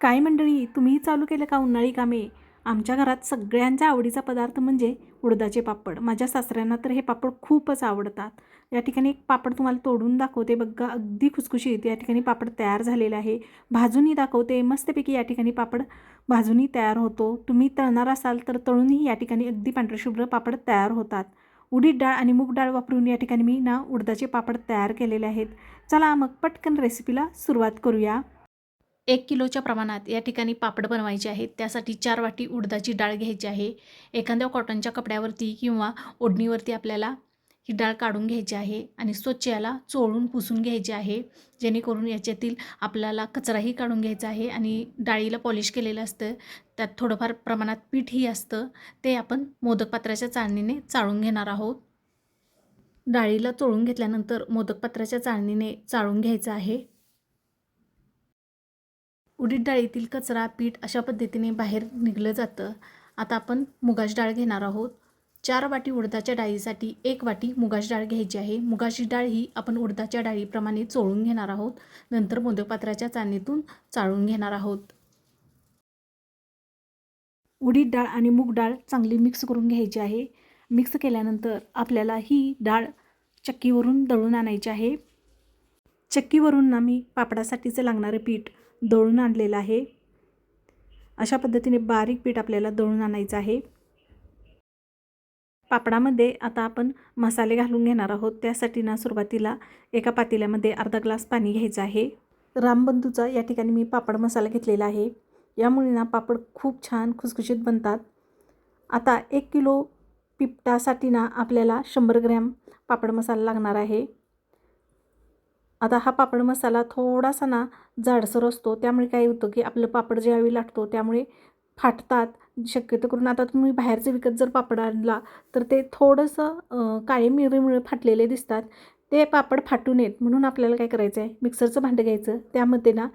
काय मंडळी तुम्हीही चालू केलं का उन्हाळी कामे? आमच्या घरात सगळ्यांच्या आवडीचा पदार्थ म्हणजे उडदाचे पापड. माझ्या सासऱ्यांना तर हे पापड खूपच आवडतात. या ठिकाणी एक पापड तुम्हाला तोडून दाखवते बघा. अगदी खुसखुशीत या ठिकाणी पापड तयार झालेला आहे. भाजूनही दाखवते. मस्तपैकी या ठिकाणी पापड भाजूनही तयार होतो. तुम्ही तळणार असाल तर तळूनही या ठिकाणी अगदी पांढरे शुभ्र पापड तयार होतात. उडीद डाळ आणि मूग डाळ वापरून या ठिकाणी मी ना उडदाचे पापड तयार केलेले आहेत. चला मग पटकन रेसिपीला सुरुवात करूया. एक किलोच्या प्रमाणात या ठिकाणी पापड बनवायचे आहेत. त्यासाठी चार वाटी उडदाची डाळ घ्यायची आहे. एखाद्या कॉटनच्या कपड्यावरती किंवा ओढणीवरती आपल्याला ही डाळ काढून घ्यायची आहे आणि स्वच्छ याला चोळून पुसून घ्यायची आहे. जेणेकरून याच्यातील आपल्याला कचराही काढून घ्यायचा आहे आणि डाळीला पॉलिश केलेलं असतं. त्यात थोडंफार प्रमाणात पीठही असतं. ते आपण मोदक पात्राच्या चाळणीने चाळून घेणार आहोत. डाळीला चोळून घेतल्यानंतर मोदकपात्राच्या चाळणीने चाळून घ्यायचं आहे. उडीद डाळीतील कचरा पीठ अशा पद्धतीने बाहेर निघलं जातं. आता आपण मुगाची डाळ घेणार आहोत. चार वाटी उडदाच्या डाळीसाठी एक वाटी मुगाची डाळ घ्यायची आहे. मुगाची डाळ ही आपण उडदाच्या डाळीप्रमाणे चोळून घेणार आहोत. नंतर मोदकपात्राच्या चाळणीतून चाळून घेणार आहोत. उडीद डाळ आणि मूग डाळ चांगली मिक्स करून घ्यायची आहे. मिक्स केल्यानंतर आपल्याला ही डाळ चक्कीवरून दळून आणायची आहे. चक्कीवरून ना मी पापडासाठीचं लागणारं पीठ दळून आणलेलं आहे. अशा पद्धतीने बारीक पीठ आपल्याला दळून आणायचं आहे. पापडामध्ये आता आपण मसाले घालून घेणार आहोत. त्यासाठी ना सुरुवातीला एका पातेल्यामध्ये अर्धा ग्लास पाणी घ्यायचं आहे. रामबंधूचा या ठिकाणी मी पापड मसाला घेतलेला आहे. यामुळे ना पापड खूप छान खुसखुशीत बनतात. आता एक किलो पिपटासाठी ना आपल्याला शंभर ग्रॅम पापड मसाला लागणार आहे. आता हा पापड मसाला थोडासा ना जाडसर असतो त्यामुळे काय होतं की आपलं पापड ज्यावेळी लाटतो त्यामुळे फाटतात. शक्यतो करून आता तुम्ही बाहेरचं विकत जर पापड आणला तर ते थोडंसं काळे मिळे मिळे फाटलेले दिसतात. ते पापड फाटू नयेत म्हणून आपल्याला काय करायचं आहे मिक्सरचं भांडं घ्यायचं. त्यामध्ये ना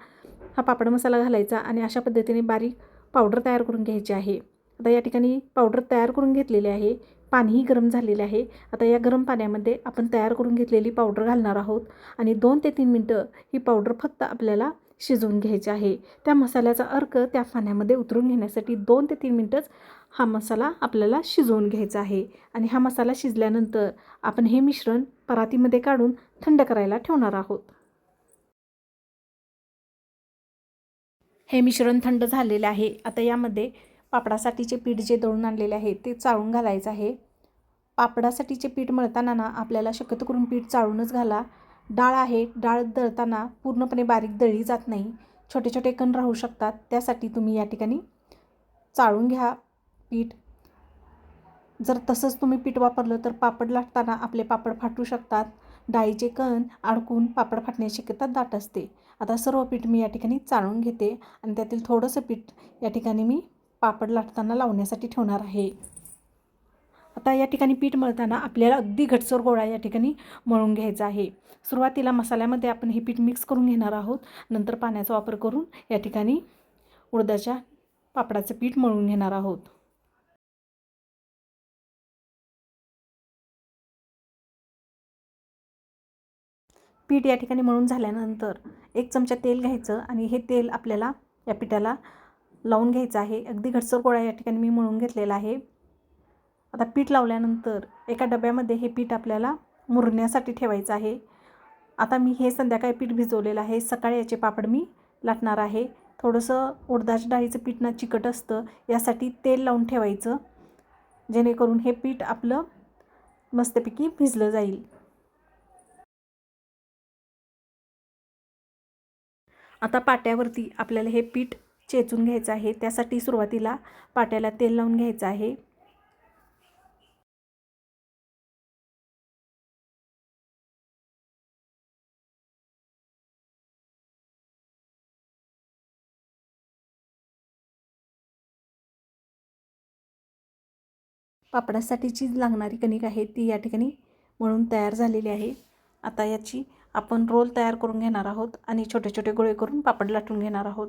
हा पापड मसाला घालायचा आणि अशा पद्धतीने बारीक पावडर तयार करून घ्यायची आहे. आता या ठिकाणी पावडर तयार करून घेतलेली आहे. पाणीही गरम झालेले आहे. आता या गरम पाण्यामध्ये आपण तयार करून घेतलेली पावडर घालणार आहोत आणि दोन ते तीन मिनटं ही पावडर फक्त आपल्याला शिजवून घ्यायची आहे. त्या मसाल्याचा अर्क त्या पाण्यामध्ये उतरून घेण्यासाठी दोन ते तीन मिनटंच हा मसाला आपल्याला शिजवून घ्यायचा आहे. आणि हा मसाला शिजल्यानंतर आपण हे मिश्रण परातीमध्ये काढून थंड करायला ठेवणार आहोत. हे मिश्रण थंड झालेले आहे. आता यामध्ये पापडासाठीचे पीठ जे दळून आणलेले आहे ते चाळून घालायचं आहे. पापडासाठीचे पीठ मळताना ना आपल्याला शक्यतो करून पीठ चाळूनच घाला. डाळ आहे डाळ दळताना पूर्णपणे बारीक दळली जात नाही. छोटे छोटे कण राहू शकतात त्यासाठी तुम्ही या ठिकाणी चाळून घ्या पीठ. जर तसंच तुम्ही पीठ वापरलं तर पापड लाटताना आपले पापड फाटू शकतात. डाळीचे कण अडकून पापड फाटण्याची शक्यता दाट असते. आता सर्व पीठ मी या ठिकाणी चाळून घेते आणि त्यातील थोडंसं पीठ या ठिकाणी मी पापड लाटताना लावण्यासाठी ठेवणार आहे. आता या ठिकाणी पीठ मळताना आपल्याला अगदी घटसर गोळा या ठिकाणी मळून घ्यायचा आहे. सुरुवातीला मसाल्यामध्ये आपण हे पीठ मिक्स करून घेणार आहोत. नंतर पाण्याचा वापर करून या ठिकाणी उडदाच्या पापडाचं पीठ मळून घेणार आहोत. पीठ या ठिकाणी मळून झाल्यानंतर एक चमचा तेल घ्यायचं आणि हे तेल आपल्याला या पिठाला लावून घ्यायचं आहे. अगदी घटसर गोळा या ठिकाणी मी मळून घेतलेला आहे. आता पीठ लावल्यानंतर एका डब्यामध्ये हे पीठ आपल्याला मुरण्यासाठी ठेवायचं आहे. आता मी हे संध्याकाळी पीठ भिजवलेलं आहे. सकाळी याचे पापड मी लाटणार आहे. थोडंसं उडदाच्या डाळीचं पीठ ना चिकट असतं यासाठी तेल लावून ठेवायचं. जेणेकरून हे पीठ आपलं मस्तपैकी भिजलं जाईल. आता पाट्यावरती आपल्याला हे पीठ चेचून घ्यायचं आहे. त्यासाठी सुरुवातीला पाट्याला तेल लावून घ्यायचं आहे. पापडासाठीची लागणारी कणिक आहे ती या ठिकाणी म्हणून तयार झालेली आहे. आता याची आपण रोल तयार करून घेणार आहोत आणि छोटे छोटे गोळे करून पापड लाटून घेणार आहोत.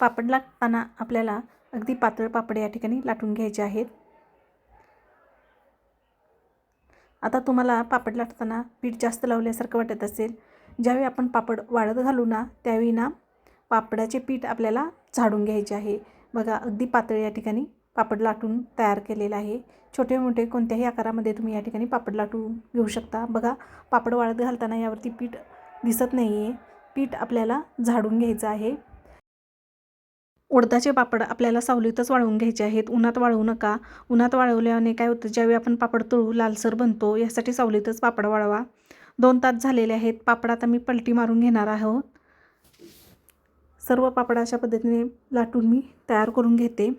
पापड लाटताना आपल्याला अगदी पातळ पापड या ठिकाणी लाटून घ्यायचे आहेत. आता तुम्हाला पापड लाटताना पीठ जास्त लावल्यासारखं वाटत असेल. ज्यावेळी आपण पापड वाळत घालू ना त्यावेळी ना पापडाचे पीठ आपल्याला झाडून घ्यायचे आहे. बघा अगदी पातळ या ठिकाणी पापड लाटून तयार केलेलं आहे. छोटे मोठे कोणत्याही आकारामध्ये तुम्ही या ठिकाणी पापड लाटून घेऊ शकता. बघा पापड वाळत घालताना यावरती पीठ दिसत नाही आहे पीठ आपल्याला झाडून घ्यायचं आहे. उडदाचे पापड आपल्याला सावलीतच वाळवून घ्यायचे आहेत. उन्हात वाळवू नका. उन्हात वाळवल्याने काय होतं? ज्यावेळी आपण पापड तळू लालसर बनतो यासाठी सावलीतच पापड वाळवा. दोन तास झालेले आहेत. पापड आता मी पलटी मारून घेणार आहोत. सर्व पापड अशा पद्धतीने लाटून मी तयार करून घेते.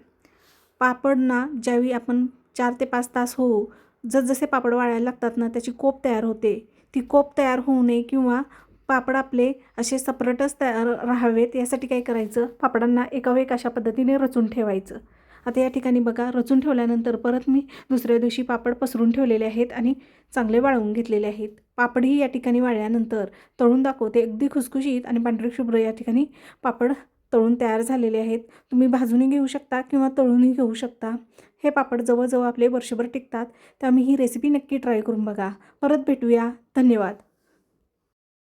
पापड ना ज्यावेळी आपण चार ते पाच तास होऊ जसजसे पापड वाळायला लागतात ना त्याची कोप तयार होते. ती कोप तयार होऊ नये किंवा पापड आपले असे सपरेटच तयार राहावेत. यासाठी काय करायचं? पापडांना एकावर एक अशा पद्धतीने रचून ठेवायचं. आता या ठिकाणी बघा रचून ठेवल्यानंतर परत मी दुसऱ्या दिवशी पापड पसरून ठेवलेले आहेत आणि चांगले वाळवून घेतलेले आहेत. पापडही या ठिकाणी वाळल्यानंतर तळून दाखवते. अगदी खुसखुशीत आणि पांढरे शुभ्र या ठिकाणी पापड तळून तयार झालेले आहेत. तुम्ही भाजूनही घेऊ शकता किंवा तळूनही घेऊ शकता. हे पापड जवळजवळ आपले वर्षभर टिकतात. त्यामुळे ही रेसिपी नक्की ट्राय करून बघा. परत भेटूया. धन्यवाद.